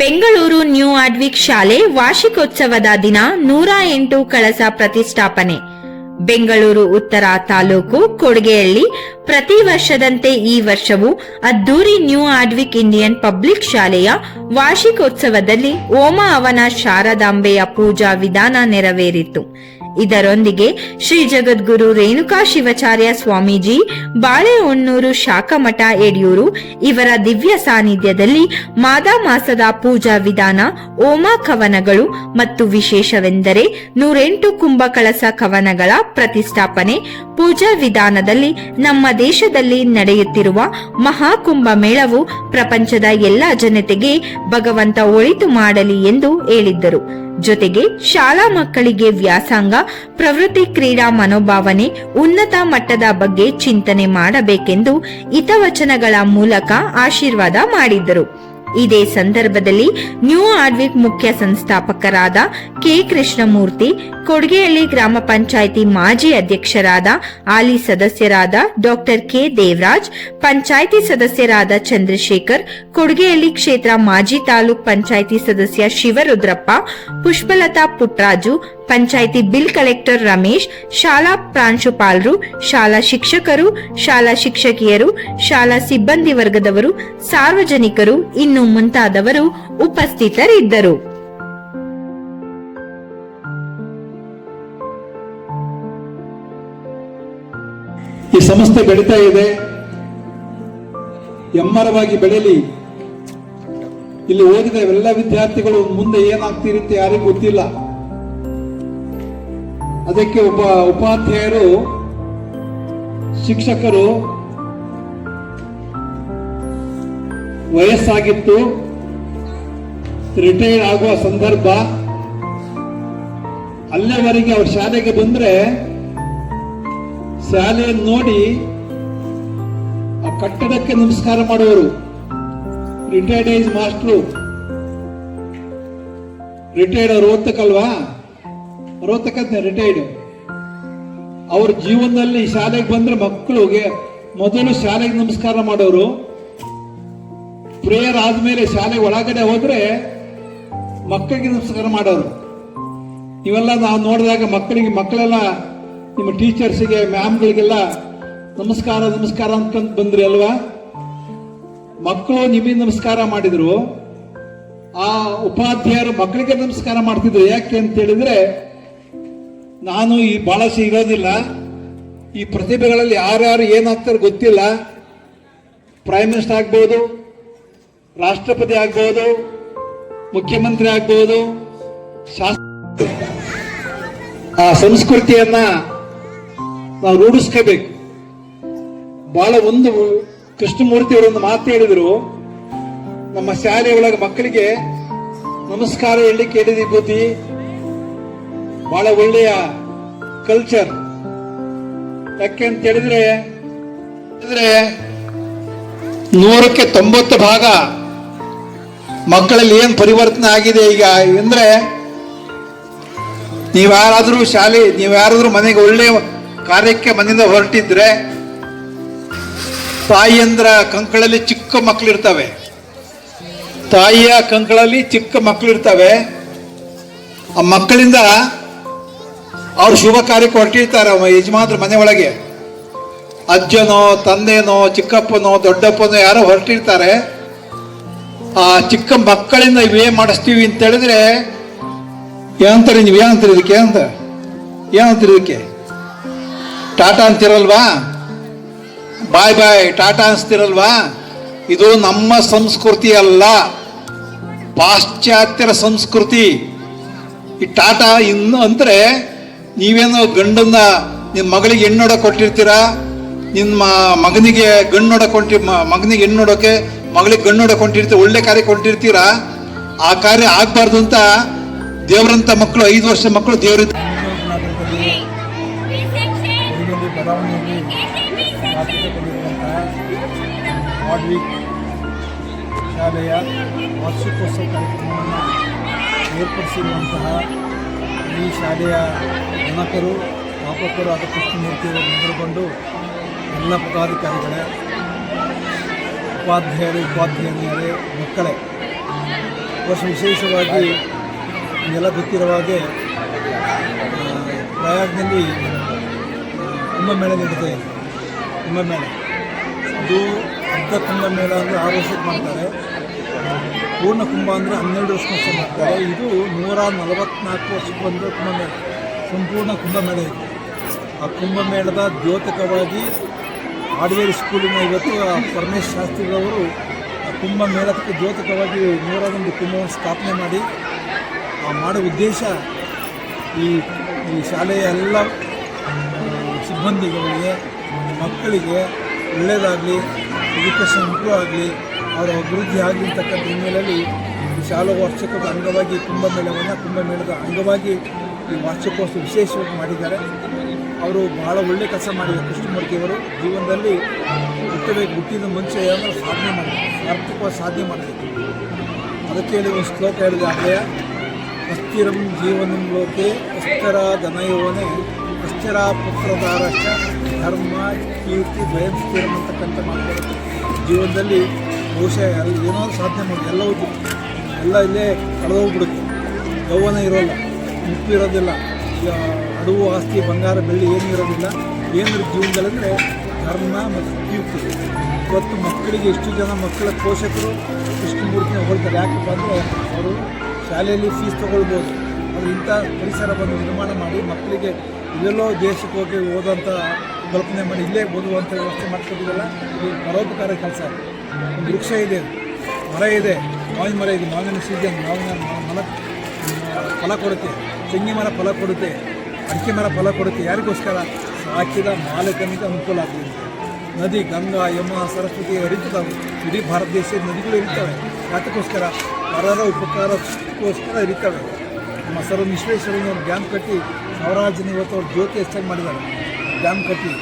Bengaluru new ಆಡ್ವಿಕ್ ಶಾಲೆ ವಾರ್ಷಿಕೋತ್ಸವದ ದಿನ ನೂರ ಎಂಟು ಕಳಸ ಪ್ರತಿಷ್ಠಾಪನೆ. ಬೆಂಗಳೂರು, ಉತ್ತರ ತಾಲೂಕು ಕೊಡಗೆಯಲ್ಲಿ ಪ್ರತಿ ವರ್ಷದಂತೆ ಈ ವರ್ಷವೂ ಅದ್ದೂರಿ ನ್ಯೂ ಆಡ್ವಿಕ್ ಇಂಡಿಯನ್ ಪಬ್ಲಿಕ್ ಶಾಲೆಯ ವಾರ್ಷಿಕೋತ್ಸವದಲ್ಲಿ ಓಮ ಅವನ ಶಾರದಾಂಬೆಯ ಪೂಜಾ ವಿಧಾನ ನೆರವೇರಿತು. ಇದರೊಂದಿಗೆ ಶ್ರೀ ಜಗದ್ಗುರು ರೇಣುಕಾ ಶಿವಾಚಾರ್ಯ ಸ್ವಾಮೀಜಿ, ಬಾಳೆಹೊನ್ನೂರು ಶಾಖಮಠ ಯಡಿಯೂರು ಇವರ ದಿವ್ಯ ಸಾನ್ನಿಧ್ಯದಲ್ಲಿ ಮಾದ ಮಾಸದ ಪೂಜಾ ವಿಧಾನ, ಓಮ ಕವನಗಳು ಮತ್ತು ವಿಶೇಷವೆಂದರೆ ನೂರೆಂಟು ಕುಂಭಕಳಸ ಕವನಗಳ ಪ್ರತಿಷ್ಠಾಪನೆ ಪೂಜಾ ವಿಧಾನದಲ್ಲಿ ನಮ್ಮ ದೇಶದಲ್ಲಿ ನಡೆಯುತ್ತಿರುವ ಮಹಾಕುಂಭ ಮೇಳವು ಪ್ರಪಂಚದ ಎಲ್ಲ ಜನತೆಗೆ ಭಗವಂತ ಒಳಿತು ಮಾಡಲಿ ಎಂದು ಹೇಳಿದ್ದರು. ಜೊತೆಗೆ ಶಾಲಾ ಮಕ್ಕಳಿಗೆ ವ್ಯಾಸಂಗ, ಪ್ರವೃತ್ತಿ ಕ್ರೀಡಾ ಮನೋಭಾವನೆ ಉನ್ನತ ಮಟ್ಟದ ಬಗ್ಗೆ ಚಿಂತನೆ ಮಾಡಬೇಕೆಂದು ಹಿತವಚನಗಳ ಮೂಲಕ ಆಶೀರ್ವಾದ ಮಾಡಿದ್ದರು. ಇದೇ ಸಂದರ್ಭದಲ್ಲಿ ನ್ಯೂ ಆಡ್ವಿಕ್ ಮುಖ್ಯ ಸಂಸ್ಥಾಪಕರಾದ ಕೆ ಕೃಷ್ಣಮೂರ್ತಿ ಕೊಡಗೆಯಲ್ಲಿ ಗ್ರಾಮ ಪಂಚಾಯಿತಿ ಮಾಜಿ ಅಧ್ಯಕ್ಷರಾದ ಆಲಿ ಸದಸ್ಯರಾದ ಡಾಕ್ಟರ್ ಕೆ ದೇವರಾಜ್, ಪಂಚಾಯಿತಿ ಸದಸ್ಯರಾದ ಚಂದ್ರಶೇಖರ್ ಕೊಡಗೆಯಲ್ಲಿ ಕ್ಷೇತ್ರ ಮಾಜಿ ತಾಲೂಕ್ ಪಂಚಾಯಿತಿ ಸದಸ್ಯ ಶಿವರುದ್ರಪ್ಪ, ಪುಷ್ಪಲತಾ ಪುಟ್ರಾಜು ಪಂಚಾಯಿತಿ ಬಿಲ್ ಕಲೆಕ್ಟರ್ ರಮೇಶ್, ಶಾಲಾ ಪ್ರಾಂಶುಪಾಲರು, ಶಾಲಾ ಶಿಕ್ಷಕರು, ಶಾಲಾ ಶಿಕ್ಷಕಿಯರು, ಶಾಲಾ ಸಿಬ್ಬಂದಿ ವರ್ಗದವರು, ಸಾರ್ವಜನಿಕರು, ಇನ್ನು ಮುಂತಾದವರು ಉಪಸ್ಥಿತರಿದ್ದರು. ಈ ಸಂಸ್ಥೆ ಬೆಳೀತಾ ಇದೆ. ಎಮ್ಮರವಾಗಿ ಬೆಳೆಯಲಿ ಇಲ್ಲಿ ಓದಿದ ಎಲ್ಲ ವಿದ್ಯಾರ್ಥಿಗಳು ಮುಂದೆ ಏನಾಗ್ತೀರಿ ಅಂತ ಯಾರಿಗೂ ಗೊತ್ತಿಲ್ಲ. ಅದಕ್ಕೆ ಒಬ್ಬ ಉಪಾಧ್ಯಾಯರು, ಶಿಕ್ಷಕರು ವಯಸ್ಸಾಗಿತ್ತು ರಿಟೈರ್ ಆಗುವ ಸಂದರ್ಭ ಅಲ್ಲೇವರೆಗೆ ಅವ್ರ ಶಾಲೆಗೆ ಬಂದ್ರೆ ಶಾಲೆಯನ್ನು ನೋಡಿ ಆ ಕಟ್ಟಡಕ್ಕೆ ನಮಸ್ಕಾರ ಮಾಡುವರು ರಿಟೈರ್ಡ್ ಏಜ್ ಮಾಸ್ಟ್ರು. ರಿಟೈರ್ಡ್ ಅವರು ಓದ್ತಕ್ಕಲ್ವಾ? ಓದ್ತಕ್ಕಂತ ರಿಟೈರ್ಡ್ ಅವ್ರ ಜೀವನದಲ್ಲಿ ಶಾಲೆಗೆ ಬಂದ್ರೆ ಮಕ್ಕಳಿಗೆ ಮೊದಲು ಶಾಲೆಗೆ ನಮಸ್ಕಾರ ಮಾಡೋರು. ಪ್ರೇಯರ್ ಆದ್ಮೇಲೆ ಶಾಲೆ ಒಳಗಡೆ ಹೋದ್ರೆ ಮಕ್ಕಳಿಗೆ ನಮಸ್ಕಾರ ಮಾಡೋರು. ಇವೆಲ್ಲ ನಾವು ನೋಡಿದಾಗ ಮಕ್ಕಳಿಗೆ ಮಕ್ಕಳೆಲ್ಲ ನಿಮ್ಮ ಟೀಚರ್ಸ್ಗೆ, ಮ್ಯಾಮ್ಗಳಿಗೆಲ್ಲ ನಮಸ್ಕಾರ ನಮಸ್ಕಾರ ಅನ್ಕೊಂಡು ಬಂದ್ರಿ ಅಲ್ವಾ? ಮಕ್ಕಳು ನಿಮಗೆ ನಮಸ್ಕಾರ ಮಾಡಿದ್ರು. ಆ ಉಪಾಧ್ಯಾಯರು ಮಕ್ಕಳಿಗೆ ನಮಸ್ಕಾರ ಮಾಡ್ತಿದ್ರು. ಯಾಕೆ ಅಂತ ಹೇಳಿದ್ರೆ ನಾನು ಈ ಬಹಳ ಇರೋದಿಲ್ಲ. ಈ ಪ್ರತಿಭೆಗಳಲ್ಲಿ ಯಾರ್ಯಾರು ಏನಾಗ್ತಾರೆ ಗೊತ್ತಿಲ್ಲ. ಪ್ರೈಮ್ ಮಿನಿಸ್ಟರ್ ಆಗ್ಬೋದು, ರಾಷ್ಟ್ರಪತಿ ಆಗ್ಬೋದು, ಮುಖ್ಯಮಂತ್ರಿ ಆಗ್ಬೋದು ಆ ಸಂಸ್ಕೃತಿಯನ್ನ ನಾವು ರೂಢಿಸ್ಕೋಬೇಕು. ಬಹಳ ಒಂದು ಕೃಷ್ಣಮೂರ್ತಿ ಅವರೊಂದು ಮಾತು ಹೇಳಿದ್ರು. ನಮ್ಮ ಶಾಲೆ ಒಳಗೆ ಮಕ್ಕಳಿಗೆ ನಮಸ್ಕಾರ ಹೇಳಿ ಹೇಳಿದಿ ಬುದ್ಧಿ ಬಹಳ ಒಳ್ಳೆಯ ಕಲ್ಚರ್ ಯಾಕೆ ಅಂತ ಹೇಳಿದ್ರೆ ನೂರಕ್ಕೆ ತೊಂಬತ್ತು ಭಾಗ ಮಕ್ಕಳಲ್ಲಿ ಏನು ಪರಿವರ್ತನೆ ಆಗಿದೆ ಈಗ ಅಂದ್ರೆ ನೀವ್ಯಾರಾದರೂ ಶಾಲೆ ನೀವ್ಯಾರಾದ್ರೂ ಮನೆಗೆ ಒಳ್ಳೆಯ ಕಾರ್ಯಕ್ಕೆ ಮನೆಯಿಂದ ಹೊರಟಿದ್ರೆ, ತಾಯಿಯಂದ್ರ ಕಂಕಳಲ್ಲಿ ಚಿಕ್ಕ ಮಕ್ಕಳು ಇರ್ತವೆ ತಾಯಿಯ ಕಂಕಳಲ್ಲಿ ಚಿಕ್ಕ ಮಕ್ಕಳು ಇರ್ತವೆ ಆ ಮಕ್ಕಳಿಂದ ಅವ್ರು ಶುಭ ಕಾರ್ಯಕ್ಕೆ ಹೊರಟಿರ್ತಾರೆ ಅವ, ಯಜಮಾನ್ರ ಮನೆ ಒಳಗೆ. ಅಜ್ಜನೋ, ತಂದೆನೋ, ಚಿಕ್ಕಪ್ಪನೋ, ದೊಡ್ಡಪ್ಪನೋ ಯಾರೋ ಹೊರಟಿರ್ತಾರೆ. ಆ ಚಿಕ್ಕ ಮಕ್ಕಳಿಂದ ಇವೇ ಮಾಡಿಸ್ತೀವಿ ಅಂತ ಹೇಳಿದ್ರೆ, ಏನಂತಾರೆ ನೀವು, ಏನಂತೀರಿ ಇದಕ್ಕೆ ಅಂತ ಏನಂತೀರಿ ಇದಕ್ಕೆ? ಟಾಟಾ ಅಂತಿರಲ್ವಾ? ಬಾಯ್ ಬಾಯ್, ಟಾಟಾ ಅನ್ಸ್ತಿರಲ್ವಾ? ಇದು ನಮ್ಮ ಸಂಸ್ಕೃತಿ ಅಲ್ಲ. ಪಾಶ್ಚಾತ್ಯರ ಸಂಸ್ಕೃತಿ. ಈ ಟಾಟಾ ಇನ್ನು ಅಂದ್ರೆ ನೀವೇನೋ ಗಂಡನ್ನ ನಿಮ್ಮ ಮಗಳಿಗೆ ಹೆಣ್ಣೊಡ ಕೊಟ್ಟಿರ್ತೀರಾ? ನಿಮ್ಮ ಮಗನಿಗೆ ಗಣ್ಣೊಡ ಮ- ಮಗನಿಗೆ ಹೆಣ್ಣು ನೋಡೋಕೆ ಮಗಳಿಗೆ ಗಣ್ಣೊಡ ಕೊಟ್ಟಿರ್ತೀರ ಒಳ್ಳೆ ಕಾರ್ಯ ಕೊಟ್ಟಿರ್ತೀರಾ ಆ ಕಾರ್ಯ ಆಗ್ಬಾರ್ದು ಅಂತ ದೇವರಂತ ಮಕ್ಕಳು ಐದು ವರ್ಷ ಮಕ್ಕಳು ದೇವರ ಶಾಲೆಯ ವಾರ್ಷಿಕೋತ್ಸವ ಕಾರ್ಯಕ್ರಮವನ್ನು ಏರ್ಪಡಿಸಿರುವಂತಹ ಈ ಶಾಲೆಯ ಜನಕರು ಸ್ಥಾಪಕರು ಆದ ಕೃಷ್ಣಮೂರ್ತಿಯವರು ಮೊದಲುಗೊಂಡು ಎಲ್ಲ ಪದಾಧಿಕಾರಿಗಳೇ, ಉಪಾಧ್ಯಾಯರು, ಉಪಾಧ್ಯಾಯಿನಿಯರೇ, ಮಕ್ಕಳೇ, ವರ್ಷ ವಿಶೇಷವಾಗಿ ಎಲ್ಲ ಗೊತ್ತಿರುವ ಹಾಗೆ ಪ್ರಯಾಗ್ನಲ್ಲಿ ಕುಂಭಮೇಳ ನಡೀತಾ ಇದೆ. ಕುಂಭಮೇಳ. ಅದು ಅರ್ಧ ಕುಂಭಮೇಳ ಅಂದರೆ ಆರು ವರ್ಷಕ್ಕೆ ಮಾಡ್ತಾರೆ. ಪೂರ್ಣ ಕುಂಭ ಅಂದರೆ ಹನ್ನೆರಡು ವರ್ಷಕ್ಕೆ ಮಾಡ್ತಾರೆ ಇದು ನೂರ ನಲವತ್ನಾಲ್ಕು ವರ್ಷಕ್ಕೆ ಬಂದ ಕುಂಭಮೇಳ ಸಂಪೂರ್ಣ ಕುಂಭಮೇಳ ಇದೆ. ಆ ಕುಂಭಮೇಳದ ದ್ಯೋತಕವಾಗಿ ಹಾರ್ಡ್ವೇರ್ ಸ್ಕೂಲಿನ ಇವತ್ತು ಪರಮೇಶ್ ಶಾಸ್ತ್ರಿಗಳವರು ಆ ಕುಂಭಮೇಳಕ್ಕೆ ದ್ಯೋತಕವಾಗಿ ನೂರಾದೊಂದು ಕುಂಭವನ್ನು ಸ್ಥಾಪನೆ ಮಾಡಿ, ಆ ಮಾಡೋ ಉದ್ದೇಶ ಈ ಈ ಶಾಲೆಯ ಎಲ್ಲ ಸಿಬ್ಬಂದಿಗಳಿಗೆ, ಮಕ್ಕಳಿಗೆ ಒಳ್ಳೆಯದಾಗಲಿ ಎಜುಕೇಷನ್ ಇಂಪ್ರೂವ್ ಆಗಲಿ ಅವರ ಅಭಿವೃದ್ಧಿ ಆಗಿರ್ತಕ್ಕಂಥ ಹಿನ್ನೆಲೆಯಲ್ಲಿ ಶಾಲಾ ವಾರ್ಷಿಕದ ಅಂಗವಾಗಿ ಕುಂಭಮೇಳವನ್ನು, ಕುಂಭಮೇಳದ ಅಂಗವಾಗಿ ಈ ವಾರ್ಷಿಕೋತ್ಸವ ವಿಶೇಷವಾಗಿ ಮಾಡಿದ್ದಾರೆ. ಅವರು ಬಹಳ ಒಳ್ಳೆ ಕೆಲಸ ಮಾಡಿದ್ದಾರೆ ಕೃಷ್ಣಮೂರ್ತಿಯವರು. ಜೀವನದಲ್ಲಿ ಹುಟ್ಟಬೇಕು, ಹುಟ್ಟಿದ ಮನುಷ್ಯ ಏನಾದರೂ ಸಾಧನೆ ಮಾಡಿದೆ ಸಾರ್ಥಕವಾಗಿ ಸಾಧನೆ ಮಾಡಬೇಕು. ಅದಕ್ಕೆ ಹೇಳಿ ಒಂದು ಶ್ಲೋಕ ಹೇಳಿದ ಆಗಲೇ ಅಸ್ಥಿರಂ ಜೀವನ ಲೋಕೆ ಅಸ್ಥಿರ ಧನಯೋನೆ ಅಸ್ಥಿರ ಪುತ್ರದಾರಷ್ಟ ಧರ್ಮ ಕೀರ್ತಿ ಸ್ವಯಂ ಸ್ಥಿರಂ ಅಂತಕ್ಕಂಥ ಜೀವನದಲ್ಲಿ ಬಹುಶಃ ಎಲ್ಲ ಏನೋ ಸಾಧನೆ ಮಾಡಿ, ಎಲ್ಲ ಹೋಗಿ ಎಲ್ಲ ಇಲ್ಲೇ ಕಳೆದೋಗ್ಬಿಡುತ್ತೆ. ಯೌವನ ಇರೋಲ್ಲ ಮುಪ್ಪು ಇರೋದಿಲ್ಲ. ಅಡವು ಆಸ್ತಿ, ಬಂಗಾರ, ಬೆಳ್ಳಿ ಏನೂ ಇರೋದಿಲ್ಲ. ಏನಿರೋ ಜೀವನದಲ್ಲಂದರೆ ಧರ್ಮ ಮತ್ತು ಕೀರ್ತಿ ಇವತ್ತು ಮಕ್ಕಳಿಗೆ ಎಷ್ಟು ಜನ ಮಕ್ಕಳ ಪೋಷಕರು ಕೃಷ್ಣಮೂರ್ತಿನ ಹೋಗ್ತಾರೆ ಯಾಕಪ್ಪ ಅಂದರೆ ಅವರು ಶಾಲೆಯಲ್ಲಿ ಫೀಸ್ ತೊಗೊಳ್ಬೋದು. ಅವರು ಇಂಥ ಪರಿಸರವನ್ನು ನಿರ್ಮಾಣ ಮಾಡಿ ಮಕ್ಕಳಿಗೆ ಎಲ್ಲೆಲ್ಲೋ ದೇಶಕ್ಕೆ ಹೋಗಿ ಓದೋಂಥ ಕಲ್ಪನೆ ಮಾಡಿ ಇಲ್ಲೇ ಓದುವಂಥ ವ್ಯವಸ್ಥೆ ಮಾಡ್ಕೊಟ್ಟಿದ್ದಲ್ಲ ಇದು ಪರೋಪಕಾರ ಕೆಲಸ. ವೃಕ್ಷ ಇದೆ, ಮರ ಇದೆ, ಮಾವಿನ ಮರ ಇದೆ, ಮಾವಿನ ಸೀಸನ್ ಮಾವಿನ ಮಲ ಫಲ ಕೊಡುತ್ತೆ, ತೆಂಗಿನ ಮರ ಫಲ ಕೊಡುತ್ತೆ, ಅಡಿಕೆ ಮರ ಫಲ ಕೊಡುತ್ತೆ, ಯಾರಿಗೋಸ್ಕರ? ಸಾಕಿದ ಮಾಲಕನಿಗೆ ಅನುಕೂಲ ಆಗ್ತದೆ. ನದಿ, ಗಂಗಾ ಯಮ ಸರಸ್ವತಿ ಹರಿತಾವೆ ಇಡೀ ಭಾರತ ದೇಶದ ನದಿಗಳು ಇರ್ತವೆ ಅದಕ್ಕೋಸ್ಕರ ಪರರ ಉಪಕಾರಕ್ಕೋಸ್ಕರ ಇರ್ತವೆ ನಮ್ಮ ಸರ್ವ ವಿಶ್ವೇಶ್ವರಯ್ಯನವರು ಡ್ಯಾಮ್ ಕಟ್ಟಿ ಸಾವಿರಾರು ಜನ ಇವತ್ತು ಅವ್ರು ಜ್ಯೋತಿ ಹೆಚ್ಚಾಗಿ ಮಾಡಿದ್ದಾರೆ. जामकटी